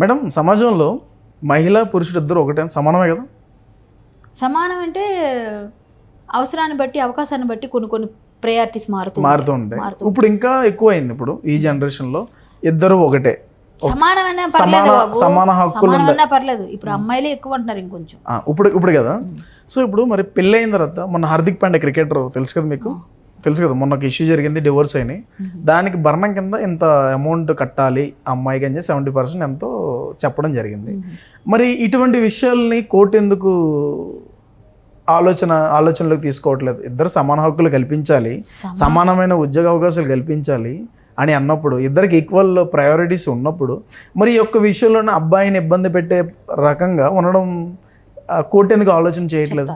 Madam సమాజంలో మహిళ పురుషుడు ఇద్దరు ఒకటే సమానమే కదా? సమానం అంటే అవసరాన్ని బట్టి అవకాశాన్ని బట్టి కొన్ని కొన్ని ప్రయారిటీస్ మారుతూ మారుతూ ఉంటాయి. మారుతూ ఇప్పుడు ఇంకా ఎక్కువైంది ఇప్పుడు ఈ జనరేషన్లో ఇద్దరు ఒకటే. సమానమైనా సమాన. సమాన హక్కులు సమానమైనా పర్లేదు. ఇప్పుడు అమ్మాయిలే ఎక్కువ అంటున్నారు ఇంకొంచెం. ఆ, ఇప్పుడు ఇప్పుడు కదా? సో ఇప్పుడు మరి పెళ్ళి అయిన తర్వాత మొన్న హార్దిక్ పాండే క్రికెటర్ తెలుసు కదా మీకు? తెలుసు కదా మొన్న ఒక ఇష్యూ జరిగింది డివోర్స్ అయినాయి. దానికి భరణం కింద ఇంత అమౌంట్ కట్టాలి అమ్మాయికి అని సెవెంటీ పర్సెంట్ ఎంతో చెప్పడం జరిగింది. మరి ఇటువంటి విషయాల్ని కోర్టు ఎందుకు ఆలోచన ఆలోచనలోకి తీసుకోవట్లేదు? ఇద్దరు సమాన హక్కులు కల్పించాలి సమ- సమానమైన ఉద్యోగ అవకాశాలు కల్పించాలి అని అన్నప్పుడు ఇద్దరికి ఈక్వల్ ప్రయారిటీస్ ఉన్నప్పుడు మరి ఈ యొక్క విషయంలోనే అబ్బాయిని ఇబ్బంది పెట్టే రకంగా ఉండడం కోర్టు ఎందుకు ఆలోచన చేయట్లేదు?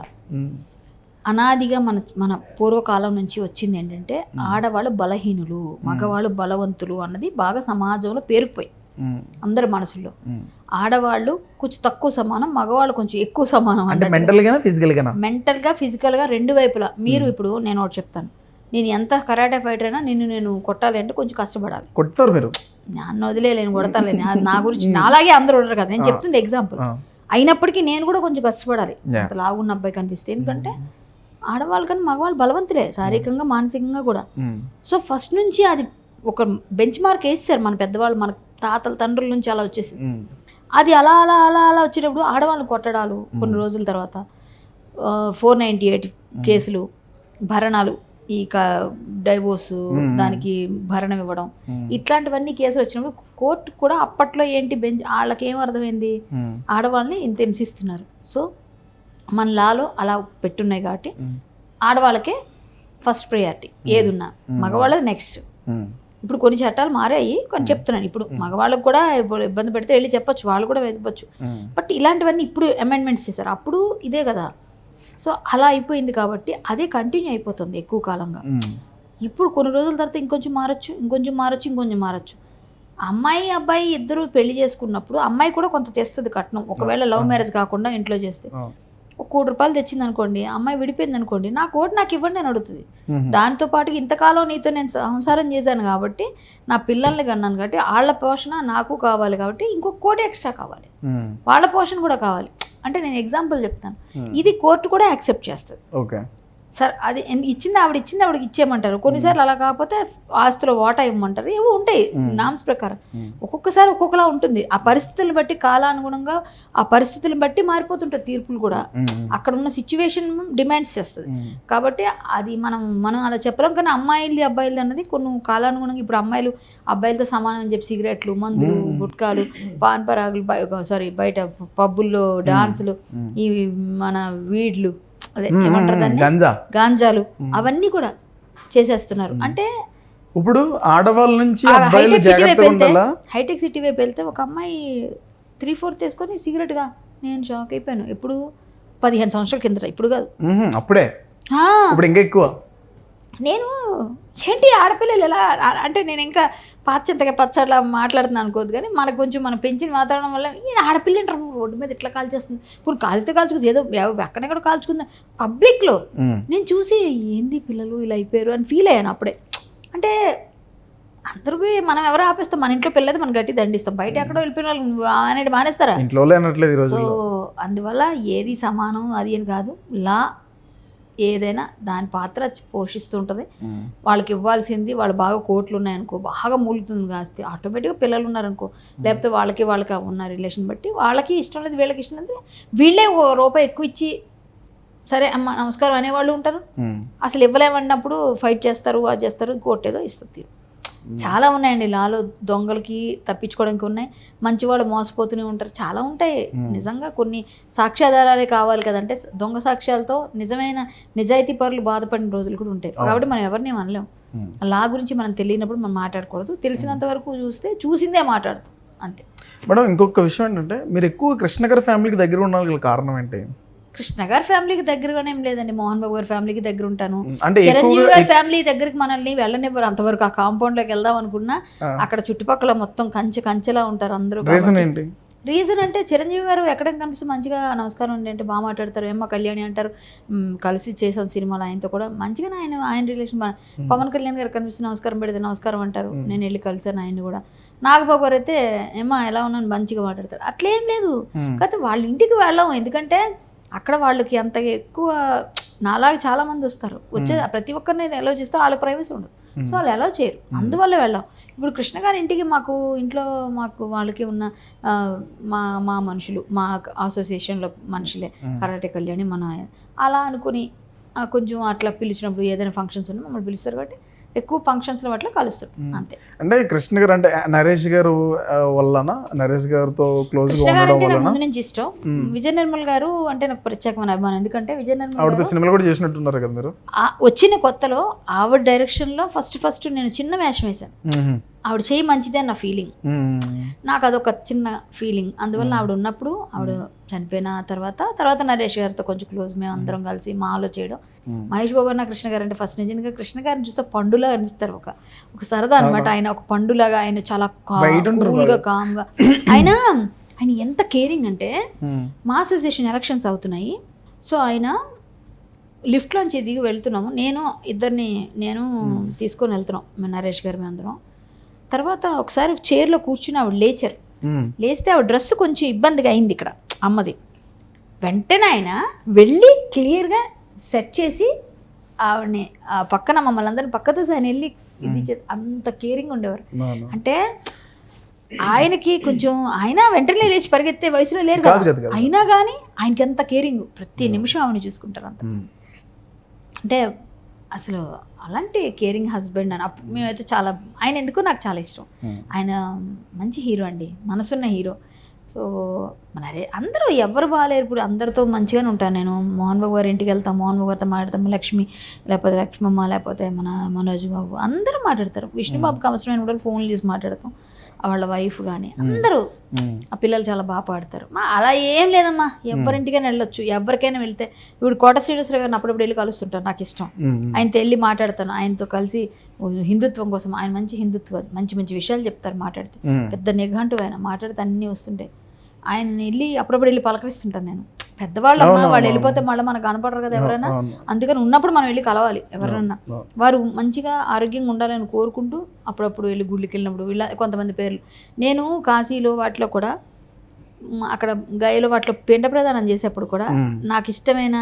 అనాదిగా మన మన పూర్వకాలం నుంచి వచ్చింది ఏంటంటే ఆడవాళ్ళు బలహీనులు మగవాళ్ళు బలవంతులు అన్నది బాగా సమాజంలో పేరుకుపోయి అందరి మనసులో. ఆడవాళ్ళు కొంచెం తక్కువ సమానం మగవాళ్ళు కొంచెం ఎక్కువ సమానం అంటే మెంటల్గానా ఫిజికల్గానా? మెంటల్గా ఫిజికల్గా రెండు వైపులా. మీరు ఇప్పుడు నేను ఒకటి చెప్తాను. నేను ఎంత కరాటే ఫైటర్ అయినా నిన్ను నేను కొట్టాలి అంటే కొంచెం కష్టపడాలి. కొడతారు మీరు? నన్ను వదిలేను కొడతాను నా- నా గురించి నాలాగే అందరూ ఉండరు కదా. నేను చెప్తుంది ఎగ్జాంపుల్ అయినప్పటికీ నేను కూడా కొంచెం కష్టపడాలి. అంత లావున్న అబ్బాయి కనిపిస్తే. ఎందుకంటే ఆడవాళ్ళు కానీ మగవాళ్ళు బలవంతులే శారీరకంగా మానసికంగా కూడా. సో ఫస్ట్ నుంచి అది ఒక బెంచ్ మార్క్ వేస్తారు మన పెద్దవాళ్ళు మన తాతల తండ్రుల నుంచి అలా వచ్చేసింది. ఉమ్, అది అలా అలా అలా అలా వచ్చేటప్పుడు ఆడవాళ్ళని కొట్టడాలు కొన్ని రోజుల తర్వాత ఫోర్ నైంటీ ఎయిట్ కేసులు భరణాలు ఈ డైవోర్స్ దానికి భరణం ఇవ్వడం. ఇట్లాంటివన్నీ కేసులు వచ్చినప్పుడు కోర్టు కూడా అప్పట్లో ఏంటి బెంచ్ వాళ్ళకి అర్థమైంది? ఆడవాళ్ళని ఇంత హింసిస్తున్నారు. సో మన లాలో అలా పెట్టున్నాయి కాబట్టి ఆడవాళ్ళకే ఫస్ట్ ప్రయారిటీ ఏదున్నా. మగవాళ్ళది నెక్స్ట్ ఇప్పుడు కొన్ని చట్టాలు మారాయి కొన్ని చెప్తున్నాను. ఇప్పుడు మగవాళ్ళకు కూడా ఇబ్బంది పెడితే వెళ్ళి చెప్పొచ్చు వాళ్ళు కూడా చెప్పొచ్చు. బట్ ఇలాంటివన్నీ ఇప్పుడు అమెండ్మెంట్స్ చేశారు. అప్పుడు ఇదే కదా. సో అలా అయిపోయింది కాబట్టి అదే కంటిన్యూ అయిపోతుంది ఎక్కువ కాలంగా. ఇప్పుడు కొన్ని రోజుల తర్వాత ఇంకొంచెం మారచ్చు ఇంకొంచెం మారచ్చు ఇంకొంచెం మారచ్చు. అమ్మాయి అబ్బాయి ఇద్దరు పెళ్ళి చేసుకున్నప్పుడు అమ్మాయి కూడా కొంత తెస్తుంది కట్నం. ఒకవేళ లవ్ మ్యారేజ్ కాకుండా ఇంట్లో చేస్తే. ఒక కోటి రూపాయలు తెచ్చింది అనుకోండి అమ్మాయి విడిపోయింది అనుకోండి నా కోటి నాకు ఇవ్వండి అని అడుగుతుంది. దాంతో పాటు ఇంతకాలం నీతో నేను సంసారం చేశాను కాబట్టి నా పిల్లల్ని కన్నాను కాబట్టి వాళ్ళ పోషణ నాకు కావాలి కాబట్టి ఇంకొక కోటి ఎక్స్ట్రా కావాలి. వాళ్ళ పోషణ కూడా కావాలి. అంటే నేను ఎగ్జాంపుల్ చెప్తాను. ఇది కోర్టు కూడా యాక్సెప్ట్ చేస్తుంది. ఓకే. సార్ అది ఇచ్చింది ఆవిడ ఇచ్చింది ఆవిడకి ఇచ్చేయమంటారు. కొన్నిసార్లు అలా కాకపోతే ఆస్తిలో వాటా ఇవ్వమంటారు. ఏవో ఉంటాయి నామ్స్ ప్రకారం. ఒక్కొక్కసారి ఒక్కొక్కలా ఉంటుంది. ఆ పరిస్థితులను బట్టి కాలానుగుణంగా ఆ పరిస్థితులను బట్టి మారిపోతుంటాయి తీర్పులు కూడా. అక్కడ ఉన్న సిచ్యువేషన్ డిమాండ్స్ చేస్తుంది. కాబట్టి అది మనం మనం అలా చెప్పలేం. కానీ అమ్మాయిలది అబ్బాయిలది అన్నది కొన్ని కాలానుగుణంగా ఇప్పుడు అమ్మాయిలు అబ్బాయిలతో సమానం అని చెప్పి సిగరెట్లు మందులు గుట్కాలు పాన్ పరాగులు సారీ బయట పబ్బుల్లో డాన్సులు ఈ మన వీడ్లు అదే ఏమంటారు దాన్ని? గంజా. గాంజాలు. అవన్నీ కూడా చేసేస్తున్నారు. అంటే ఇప్పుడు ఆడవాళ్ళ నుంచి హైటెక్ సిటీ వైపు వెళ్తే హైటెక్ సిటీ వైపు వెళ్తే ఒక అమ్మాయి త్రీ ఫోర్త్ వేసుకొని సిగరెట్గా నేను షాక్ అయిపోయాను. ఇప్పుడు పదిహేను సంవత్సరాల కిందట ఇప్పుడు కాదు. అప్పుడే. ఇప్పుడు ఇంకా ఎక్కువ. నేను ఏంటి ఆడపిల్లలు ఎలా అంటే నేను ఇంకా పాశ్చంతగా పచ్చట్లా మాట్లాడుతున్నాను అనుకోదు కానీ మనకు కొంచెం మనం పెంచిన వాతావరణం వల్ల ఈ ఆడపిల్ల రోడ్డు మీద ఇట్లా కాల్చేస్తుంది? ఇప్పుడు కాల్చితే కాల్చుకుంది ఏదో ఎక్కడెక్కడ కాల్చుకుందా? పబ్లిక్లో నేను చూసి ఏంది పిల్లలు ఇలా అయిపోయారు అని ఫీల్ అయ్యాను అప్పుడే. అంటే అందరికీ మనం ఎవరు ఆపేస్తాం? మన ఇంట్లో పిల్లది మనం గట్టి దండిస్తాం. బయట ఎక్కడో వెళ్ళిపోయిన వాళ్ళు అనేది మానేస్తారా? ఇంట్లో సో అందువల్ల ఏది సమానం అది అని కాదు. లా ఏదైనా దాని పాత్ర పోషిస్తూ ఉంటుంది వాళ్ళకి ఇవ్వాల్సింది వాళ్ళు బాగా కోట్లు ఉన్నాయనుకో బాగా మూలుతుంది కాస్త. ఆటోమేటిక్గా పిల్లలు ఉన్నారనుకో లేకపోతే వాళ్ళకి వాళ్ళకి ఉన్న రిలేషన్ బట్టి వాళ్ళకి ఇష్టం లేదు వీళ్ళకి ఇష్టం లేదు. వీళ్ళే ఓ రూపాయి ఎక్కువ ఇచ్చి సరే అమ్మ నమస్కారం అనేవాళ్ళు ఉంటారు. అసలు ఇవ్వలేమన్నప్పుడు ఫైట్ చేస్తారు అది చేస్తారు కోర్టు ఏదో ఇస్తుంది. చాలా ఉన్నాయండి. లాలో దొంగలకి తప్పించుకోవడానికి ఉన్నాయి. మంచివాళ్ళు మోసపోతూనే ఉంటారు. చాలా ఉంటాయి. నిజంగా కొన్ని సాక్ష్యాధారాలే కావాలి కదంటే దొంగ సాక్ష్యాలతో నిజమైన నిజాయితీ పరులు బాధపడిన రోజులు కూడా ఉంటాయి. కాబట్టి మనం ఎవరిని అనలేం. లా గురించి మనం తెలియనప్పుడు మనం మాట్లాడకూడదు. తెలిసినంత వరకు చూస్తే చూసిందే మాట్లాడతాం. అంతే. మేడం ఇంకొక విషయం ఏంటంటే మీరు ఎక్కువ కృష్ణ గారి ఫ్యామిలీకి దగ్గర ఉండాలి కారణం ఏంటి? కృష్ణ గారి ఫ్యామిలీకి దగ్గరగానే ఏం లేదండి. మోహన్ బాబు గారి ఫ్యామిలీకి దగ్గర ఉంటాను. అంటే చిరంజీవి గారి ఫ్యామిలీ దగ్గరికి మనల్ని వెళ్ళనివ్వరు. అంతవరకు ఆ కాంపౌండ్లోకి వెళ్దాం అనుకున్నా అక్కడ చుట్టుపక్కల మొత్తం కంచె కంచెలా ఉంటారు అందరూ రీజన్ ఏంటి? రీజన్ అంటే చిరంజీవి గారు ఎక్కడైనా కనిపిస్తే మంచిగా నమస్కారం అండి అంటే బాగా మాట్లాడతారు. ఏమో కళ్యాణి అంటారు. కలిసి చేసాం సినిమాలో ఆయనతో కూడా. మంచిగానే ఆయన ఆయన రిలేషన్ పవన్ కళ్యాణ్ గారు కనిపిస్తే నమస్కారం పెడితే నమస్కారం అంటారు. నేను వెళ్ళి కలిసాను ఆయన్ని కూడా. నాగబాబు గారు అయితే ఏమో ఎలా ఉన్నాను మంచిగా మాట్లాడతారు. అట్లేం లేదు. కాకపోతే వాళ్ళ ఇంటికి వెళ్ళాం. ఎందుకంటే అక్కడ వాళ్ళకి అంత ఎక్కువ నాలాగా చాలా మంది వస్తారు. వచ్చే ప్రతి ఒక్కరిని ఎలా చేస్తే వాళ్ళ ప్రైవసీ ఉండదు. సో వాళ్ళు ఎలా చేయరు. అందువల్ల వెళ్ళాం. ఇప్పుడు కృష్ణ గారి ఇంటికి మాకు ఇంట్లో మాకు వాళ్ళకి ఉన్న మా మా మనుషులు మా అసోసియేషన్లో మనుషులే. కరాటే కళ్యాణి మన అలా అనుకుని కొంచెం అట్లా పిలిచినప్పుడు ఏదైనా ఫంక్షన్స్ ఉన్నా మమ్మల్ని పిలుస్తారు కాబట్టి ఎక్కువ ఫంక్షన్స్లో అట్లా కలుస్తాం అంతే. అంటే కృష్ణ గారు అంటే నరేష్ గారు వల్లన? నరేష్ గారితో క్లోజ్ ముందు నుంచి ఇష్టం. విజయ నిర్మల్ గారు అంటే నాకు ప్రత్యేకమైన అభిమానం. ఎందుకంటే విజయ నిర్మల్ ఆవిడతో సినిమాలు కూడా చేసినట్టున్నారు కదా మీరు? వచ్చిన కొత్తలో ఆవిడ డైరెక్షన్లో ఫస్ట్ ఫస్ట్ నేను చిన్న వేషం వేశాను. ఆవిడ చేయి మంచిదే అని నా ఫీలింగ్. నాకు అదొక చిన్న ఫీలింగ్ అందువల్ల ఆవిడ ఉన్నప్పుడు ఆవిడ చనిపోయిన తర్వాత తర్వాత నరేష్ గారితో కొంచెం క్లోజ్ మేము అందరం కలిసి మాలో చేయడం. మహేష్ బాబు అన్న కృష్ణ గారు అంటే ఫస్ట్ నుంచి ఎందుకంటే కృష్ణ గారిని చూస్తే పండులాగా అనిపిస్తారు ఒక ఒక సరదా అనమాట ఆయన ఒక పండులాగా ఆయన చాలా కూల్గా కామ్గా ఆయన ఆయన ఎంత కేరింగ్ అంటే. మా అసోసియేషన్ ఎలక్షన్స్ అవుతున్నాయి. సో ఆయన లిఫ్ట్లోంచి దిగి వెళ్తున్నాము. నేను ఇద్దరిని నేను తీసుకొని వెళ్తున్నాం నరేష్ గారు మేము అందరం. తర్వాత ఒకసారి చైర్లో కూర్చుని ఆవిడ లేచారు. లేస్తే ఆవిడ డ్రెస్ కొంచెం ఇబ్బందిగా అయింది ఇక్కడ. అమ్మది వెంటనే ఆయన వెళ్ళి క్లియర్గా సెట్ చేసి ఆవిడని ఆ పక్కన మమ్మల్ని అందరిని పక్కతో ఆయన వెళ్ళి ఇది చేసి అంత కేరింగ్ ఉండేవారు. అంటే ఆయనకి కొంచెం ఆయన వెంటనే లేచి పరిగెత్తే వయసులో లేరు కాదు. అయినా కానీ ఆయనకి ఎంత కేరింగ్ ప్రతి నిమిషం ఆవిడని చూసుకుంటారు అంత. అంటే అసలు అలాంటి కేరింగ్ హస్బెండ్ అని అప్పుడు మేమైతే చాలా ఆయన ఎందుకో నాకు చాలా ఇష్టం. ఆయన మంచి హీరో అండి మనసున్న హీరో సో మన అందరూ ఎవరు బాగాలేరు ఇప్పుడు. అందరితో మంచిగానే ఉంటాను నేను. మోహన్ బాబు గారి ఇంటికి వెళ్తాం మోహన్ బాబు గారితో మాట్లాడతాం లక్ష్మి లేకపోతే లక్ష్మమ్మ లేకపోతే మన మనోజ్ బాబు అందరూ మాట్లాడతారు. విష్ణుబాబుకి అవసరమైన కూడా ఫోన్లు చేసి మాట్లాడతాం. వాళ్ళ వైఫ్ కానీ అందరూ. ఆ పిల్లలు చాలా బాగా పాడతారు. మా అలా ఏం లేదమ్మా. ఎవరింటికైనా వెళ్ళొచ్చు. ఎవరికైనా వెళ్తే ఇప్పుడు కోట శ్రీనివాసరావు గారిని అప్పుడప్పుడు వెళ్ళి కలుస్తుంటాను నాకు ఇష్టం. ఆయనతో వెళ్ళి మాట్లాడతాను. ఆయనతో కలిసి హిందుత్వం కోసం ఆయన మంచి హిందుత్వ మంచి మంచి విషయాలు చెప్తారు మాట్లాడితే. పెద్ద నిఘంటు ఆయన మాట్లాడితే అన్నీ వస్తుంటాయి. ఆయన వెళ్ళి అప్పుడప్పుడు వెళ్ళి పలకరిస్తుంటాను నేను. పెద్దవాళ్ళు అమ్మా వాళ్ళు వెళ్ళిపోతే మళ్ళీ మనకు కనపడరు కదా ఎవరైనా. అందుకని ఉన్నప్పుడు మనం వెళ్ళి కలవాలి ఎవరన్నా. అవును. వారు మంచిగా ఆరోగ్యంగా ఉండాలని కోరుకుంటూ అప్పుడప్పుడు వెళ్ళి గుళ్ళకి వెళ్ళినప్పుడు ఇలా కొంతమంది పేర్లు. నేను కాశీలో వాటిలో కూడా అక్కడ గయలో వాటిలో పిండ ప్రదానం చేసేప్పుడు కూడా. నాకు ఇష్టమైన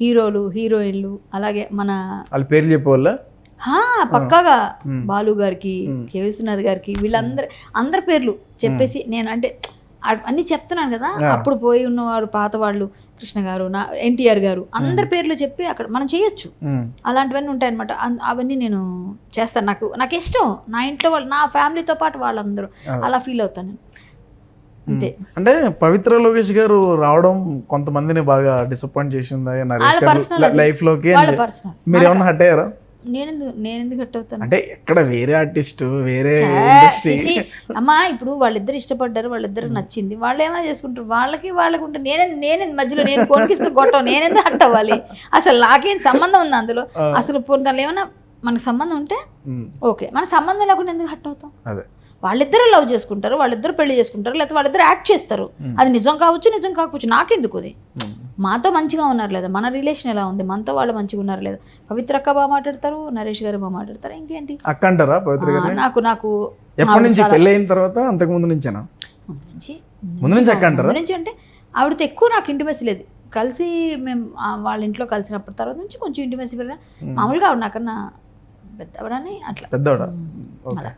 హీరోలు హీరోయిన్లు అలాగే మన వాళ్ళ పేర్లు చెప్పేవాళ్ళ? పక్కాగా బాలు గారికి కే విశ్వనాథ్ గారికి వీళ్ళందరి అందరి పేర్లు చెప్పేసి నేను అంటే అన్ని చెప్తున్నాను కదా. అప్పుడు పోయి ఉన్నవారు పాత వాళ్ళు కృష్ణ గారు నా ఎన్టీఆర్ గారు అందరి పేర్లు చెప్పి అక్కడ మనం చేయొచ్చు. అలాంటివన్నీ ఉంటాయన్నమాట అన్- అవన్నీ నేను చేస్తాను. నాకు నాకు ఇష్టం. నా ఇంట్లో వాళ్ళు నా ఫ్యామిలీతో పాటు వాళ్ళందరూ అలా ఫీల్ అవుతాను అంతే. అంటే పవిత్ర లోకేష్ గారు రావడం కొంతమందిని బాగా డిసప్పాయింట్ చేసిందా. లైఫ్లోకి మీరు ఏమన్నా హట్ అయ్యారా? నేనెందుకు హట్ అవుతాను? అంటే ఎక్కడ వేరే ఆర్టిస్ట్ వేరే ఇండస్ట్రీ. అమ్మా ఇప్పుడు వాళ్ళిద్దరు ఇష్టపడ్డారు వాళ్ళిద్దరు నచ్చింది. వాళ్ళు ఏమైనా చేసుకుంటారు. వాళ్ళకి వాళ్ళకి ఉంటే నేనే నేనే మధ్యలో? నేను కొనికిస్తూ కొట్టం. నేనెందుకు హట్ అవ్వాలి? అసలు నాకేం సంబంధం ఉంది అందులో? అసలు దానిలో ఏమైనా మనకు సంబంధం ఉంటే? ఓకే. మన సంబంధం లేకుండా ఎందుకు హట్ అవుతాం? అదే. వాళ్ళిద్దరూ లవ్ చేసుకుంటారు వాళ్ళిద్దరు పెళ్ళి చేసుకుంటారు లేకపోతే వాళ్ళిద్దరు యాక్ట్ చేస్తారు. అది నిజం కావచ్చు నిజం కాకపోవచ్చు. నాకెందుకు అది? మాతో మంచిగా ఉన్నారు లేదా? మన రిలేషన్ ఎలా ఉంది? మనతో వాళ్ళు మంచిగా ఉన్నారు లేదా? పవిత్ర అక్క బాగా మాట్లాడతారు నరేష్ గారు బాగా మాట్లాడతారు? ఇంకేంటి? అక్క అంటారా పవిత్ర గారు నాకు నాకు ఎప్పటి నుంచి? పెళ్ళి అయిన తర్వాత అంతకు ముందు నుంచేనా? ముందు నుంచి ముందు నుంచి అక్క అంటారా నుంచి అంటే ఆవిడతో ఎక్కువ నాకు ఇంటిమేసి లేదు. కలిసి మేము వాళ్ళ ఇంట్లో కలిసినప్పుడు తర్వాత నుంచి కొంచెం ఇంటిమేసి పెరిగిన మామూలుగా ఆవిడ నాకన్నా పెద్దవడని అట్లా. పెద్దవాడ? ఓకే.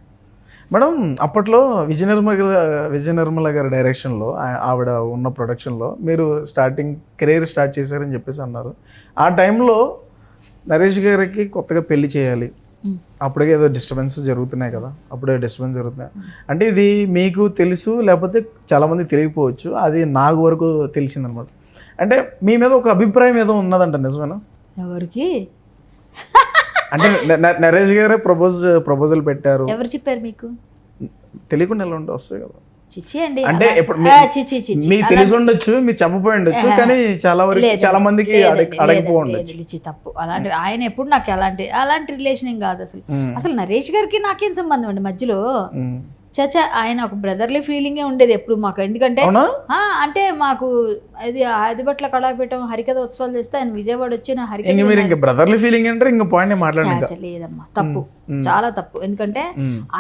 మేడం అప్పట్లో విజయ నిర్మల గా- విజయ నిర్మల గారి డైరెక్షన్లో ఆ- ఆవిడ ఉన్న ప్రొడక్షన్లో మీరు స్టార్టింగ్ కెరీర్ స్టార్ట్ చేశారని చెప్పేసి అన్నారు. ఆ టైంలో నరేష్ గారికి కొత్తగా పెళ్ళి చేయాలి. అప్పుడే ఏదో డిస్టర్బెన్స్ జరుగుతున్నాయి కదా. అప్పుడే డిస్టర్బెన్స్ జరుగుతున్నాయి. అంటే ఇది మీకు తెలుసు లేకపోతే చాలామంది తెలియకపోవచ్చు. అది నాకు వరకు తెలిసిందనమాట. అంటే మీ మీద ఒక అభిప్రాయం ఏదో ఉన్నదంట నిజమేనా? ఎవరికి? అంటే నరేష్ గారే ప్రపోజ్ ప్రపోజల్ పెట్టారు. ఎవరు చెప్పారు మీకు? తెలియకుండా ఎలా ఉంటే వస్తాయి కదా. చిచి అండి. అంటే ఇప్పుడు మీకు తెలిసి ఉండొచ్చు మీరు చెప్పపోయి ఉండొచ్చు కానీ చాలా వరకు చాలా మందికి అడగపో ఉండొచ్చు. తప్పు. అలాంటి ఆయన ఎప్పుడు నాకు అలాంటి అలాంటి రిలేషన్ ఏం కాదు అసలు. అసలు నరేష్ గారికి నాకేం సంబంధం అండి మధ్యలో? చచ్చా ఆయన ఒక బ్రదర్లీ ఫీలింగే ఉండేది ఎప్పుడు మాకు. ఎందుకంటే అంటే మాకు అది ఆదిబట్ల కళాపీఠం హరికథ ఉత్సవాలు చేస్తే ఆయన విజయవాడ వచ్చిన హరికథ ఇంక మీరు ఇంకా బ్రదర్లీ ఫీలింగ్ అంటే ఇంక పాయింట్ లేదమ్మా తప్పు. చాలా తప్పు. ఎందుకంటే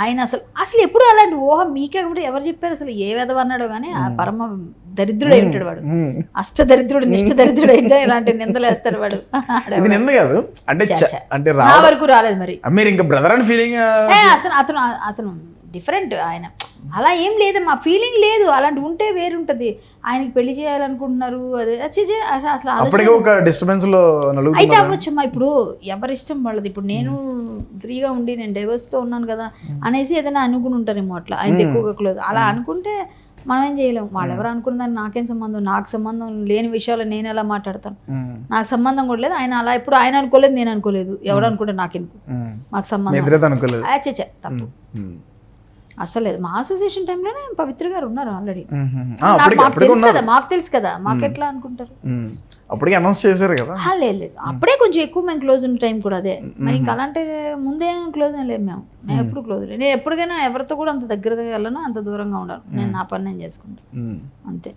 ఆయన అసలు అసలు ఎప్పుడు అలాంటి ఊహ మీకే కూడా ఎవరు చెప్పారు? అసలు ఏ విధవ అన్నాడో కానీ ఆ పరమ దరిద్రుడు అయి ఉంటాడు వాడు. అష్ట దరిద్రుడు నిష్ట దరిద్రుడు అయితే ఇలాంటి నిందలు వేస్తాడు వాడు. నింద కాదు. అంటే అంటే నా వరకు రాలేదు మరి. మీరు ఇంకా బ్రదర్ అని ఫీలింగ్ అసలు అతను అతను డిఫరెంట్ ఆయన. అలా ఏం లేదు మా ఫీలింగ్ లేదు. అలాంటి ఉంటే వేరుంటది. ఆయనకి పెళ్ళి చేయాలనుకుంటున్నారు అదే. అసలు అప్పటికే ఒక డిస్టర్బెన్స్లో అయితే అవ్వచ్చమ్మా ఇప్పుడు ఎవరిష్టం వాళ్ళది? ఇప్పుడు నేను ఫ్రీగా ఉండి నేను డైవర్స్తో ఉన్నాను కదా అనేసి ఏదైనా అనుకుని ఉంటారేమో అట్లా ఆయన ఎక్కువగా క్లోజ్ అలా అనుకుంటే మనం ఏం చేయలేం. వాళ్ళు ఎవరు అనుకున్న దానికి నాకేం సంబంధం? నాకు సంబంధం లేని విషయాలు నేను ఎలా మాట్లాడతాను. నాకు సంబంధం కూడా లేదు. ఆయన అలా ఇప్పుడు ఆయన అనుకోలేదు నేను అనుకోలేదు. ఎవరు అనుకుంటే నాకెందుకు. మాకు సంబంధం. తప్పు. అసలు లేదు మా అసోసియేషన్ టైంలోనే పవిత్ర గారు ఉన్నారు ఆల్రెడీ మాకు తెలుసు కదా మాకు తెలుసు కదా మాకు ఎట్లా అనుకుంటారు. అప్పటికి అనౌన్స్ చేశారు కదా. లేదు లేదు. అప్పుడే కొంచెం ఎక్కువ మేము క్లోజ్ ఉన్న టైం కూడా అదే. మరి ఇంకా అలాంటి ముందే క్లోజ్ లేదు మేము. మేము ఎప్పుడు క్లోజ్ లేదు. నేను ఎప్పటికైనా ఎవరితో కూడా అంత దగ్గరగా వెళ్ళను అంత దూరంగా ఉండను. నేను నా పని నేను చేసుకుంటాను. అంతే.